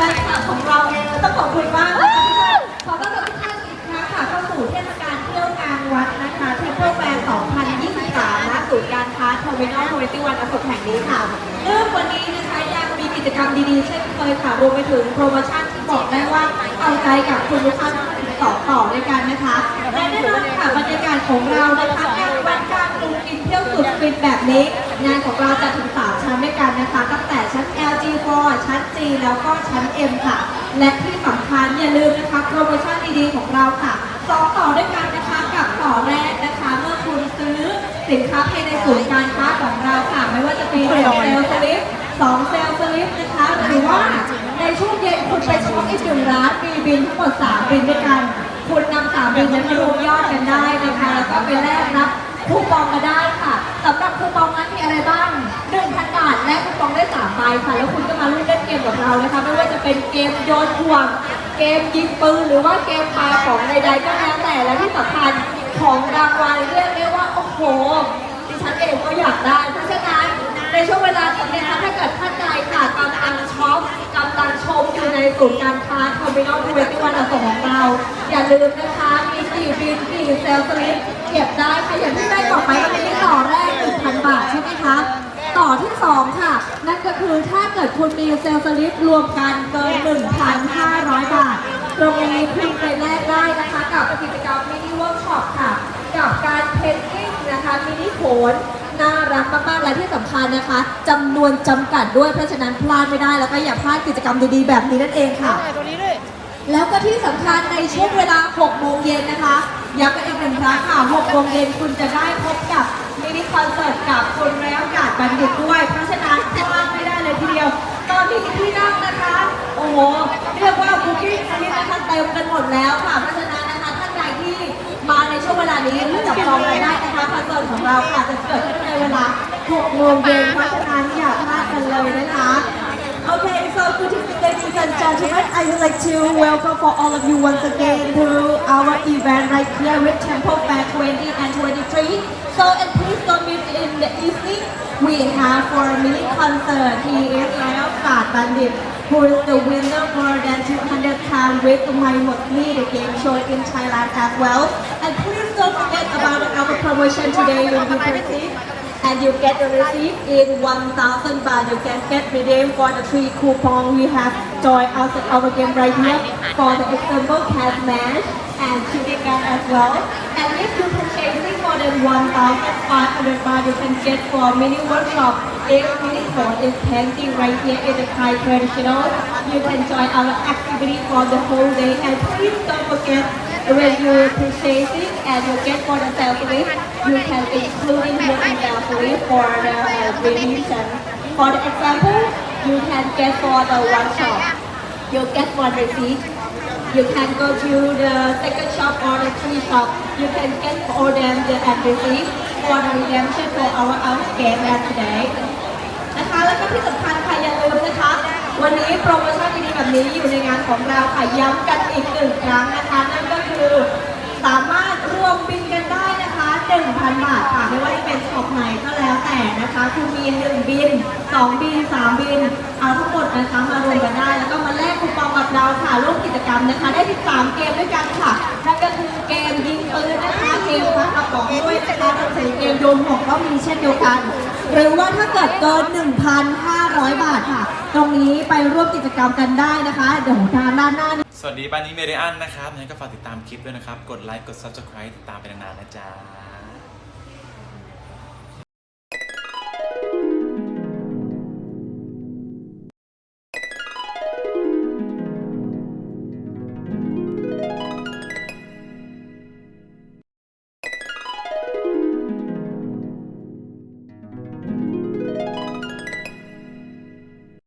แฟนคลับของเราเองต้องขอบคุณมากนะคะขอต้อนรับทุกท่านอีกครั้งค่ะเข้าสู่เทศกาลเที่ยวงานวัดนะคะเทมเพิลแฟร์2023ณศูนย์การค้าเทอร์มินอล21อโศกแห่งนี้ค่ะเรื่องวันนี้นะคะยังมีกิจกรรมดีๆเช่นเคยค่ะรวมไปถึงโปรโมชั่นที่บอกได้ว่าเอาใจกับคุณลูกค้าต่อต่อด้วยกันนะคะและแน่นอนค่ะบรรยากาศของเรานะคะงานวัดกางกรุ แบบนี้ งานของเราจะถึง3ชั้นด้วยกันนะคะ ตั้งแต่ชั้น LG4 ชั้น G แล้วก็ชั้น M ค่ะ และที่สำคัญอย่าลืมนะคะโปรโมชั่นดีๆของเราค่ะสองต่อด้วยกันนะคะกับต่อแรกนะคะ เมื่อคุณซื้อสินค้าภายในศูนย์การค้าของเราค่ะ ไม่ว่าจะเป็นเซลล์สลิปสองเซลล์สลิปนะคะหรือว่าในช่วงเย็นคุณไปช็อปอีกหนึ่งร้านมีบินทั้งหมด3บินด้วยกันคุณนำสามบินนั้นมารวมยอดกันได้นะคะแล้วก็ไปแลกรับคูปองมาได้ค่ะสำหรับคูปองนั้นมีอะไรบ้าง 1,000 บาทและคูปอง ได้3ใบค่ะ แล้วคุณก็มาร่วมเล่นเกมกับเรานะคะ ไม่ว่าจะเป็นเกมโยนห่วง เกมยิงปืน หรือว่าเกมปาของใดๆก็แล้วแต่ และที่สำคัญของรางวัลเรียกได้ว่า โอ้โห ดิฉันเองก็อยากได้ เพราะฉะนั้นในช่วงเวลานี้นะคะถ้าเกิดท่านใดค่ะกำลังช็อปกำลังชมอยู่ในศูนย์การค้าเทอร์มินอลทเวนตี้วันอโศกของเรา อย่าลืมนะคะมีกี่บินกี่เซลล์สลิปเก็บได้ค่ะอย่างที่ได้บอกไปวันนี้ต่อแรก1,000บาทใช่ไหมคะ อที่ 2 ค่ะ นั่นก็คือถ้าเกิดคุณมีเซลล์สลิปรวมกันเกิน 1,500 บาท ตรงนี้คุณไปแลกได้นะคะกับกิจกรรมมินิเวิร์กช็อปค่ะ กับการเพนติ้งนะคะมินิโขนน่ารักมากๆและที่สำคัญนะคะจำนวนจำกัดด้วยเพราะฉะนั้นพลาดไม่ได้แล้วก็อย่าพลาดกิจกรรมดีๆแบบนี้นั่นเองค่ะตัวนี้ด้วยแล้วก็ที่สำคัญในช่วงเวลา 6 โมงเย็นนะคะย้ำกันอีกหนึ่งครั้งค่ะ 6 โมงเย็นคุณจะได้พบกับ มินิคอนเสิร์ตกับคนแร้วกาดบัณฑิตด้วย เพราะฉะนั้นพลาดไม่ได้เลยทีเดียว ตอนนี้ที่นั่งนะคะ โอ้โห เรียกว่าบุ๊กิ้งอันนี้นะคะเต็มกันหมดแล้วค่ะ เพราะฉะนั้นนะคะท่านใดที่มาในช่วงเวลานี้จับจองกันได้นะคะคอนเสิร์ตของเราค่ะจะเกิดขึ้นในเวลา6โมงเย็นเพราะฉะนั้นอย่าพลาดกันเลยนะคะ Okay, so good evening, ladies and gentlemen. I would like to welcome for all of you once again to our event right here with Temple Fair 20 We have for a mini concert. He is Bandit, who is the winner more than 200 times with My Motli, the game show in Thailand as well. And please don't forget about our promotion today proceed and you get the receipt in 1000 baht. You can get redeemed for the three coupon we have joined us at our game right here for the example cash match and gun as well. And if you purchasing more than 1500 baht, you can get for mini workshop. If mini code is painting right here in the Thai traditional, you can join our activity for the whole day. And please don't forget when you purchasing and you get for the sales list, you can include in your sales list for the uh, revision. For the example, you can get for the one shop, you get one receipt. You can go to the second shop or the three shop. You can get for them the and receipt for the redemption for our out game at today. นะคะแล้วก็ที่สำคัญค่ะอย่าลืมนะคะ วันนี้โปรโมชั่นดีๆแบบนี้อยู่ในงานของเราค่ะย้ำกันอีกหนึ่งครั้งนะคะนั่นก็ คือสามารถรวมบินกันได้นะคะ1,000 บาทค่ะไม่ว่าจะเป็นช็อปไหนก็แล้วแต่นะคะคุณมี1บิน 2 บิน 3 บิน เอาทั้งหมดนะคะมารวมกันได้ แล้วก็มาแลกคูปองกับเราค่ะร่วมกิจกรรมนะคะ ได้ 13 เกมด้วยกันค่ะนั่นก็คือเกมยิงปืนนะคะเกมพักกระป๋องด้วยนะคะรวมถึงเกมโยนหมกก็มีเช่นเดียวกัน หรือว่าถ้าเกิดเกิน 1,500 บาทค่ะ ตรงนี้ไปร่วมกิจกรรมกันได้นะคะ เดี๋ยวทางด้านหน้าสวัสดีบ้านนี้เมเดียนนะครับงั้นก็ฝากติดตามคลิปด้วยนะครับ กดไลค์ กด Subscribe ติดตามไปนานๆนะจ๊ะ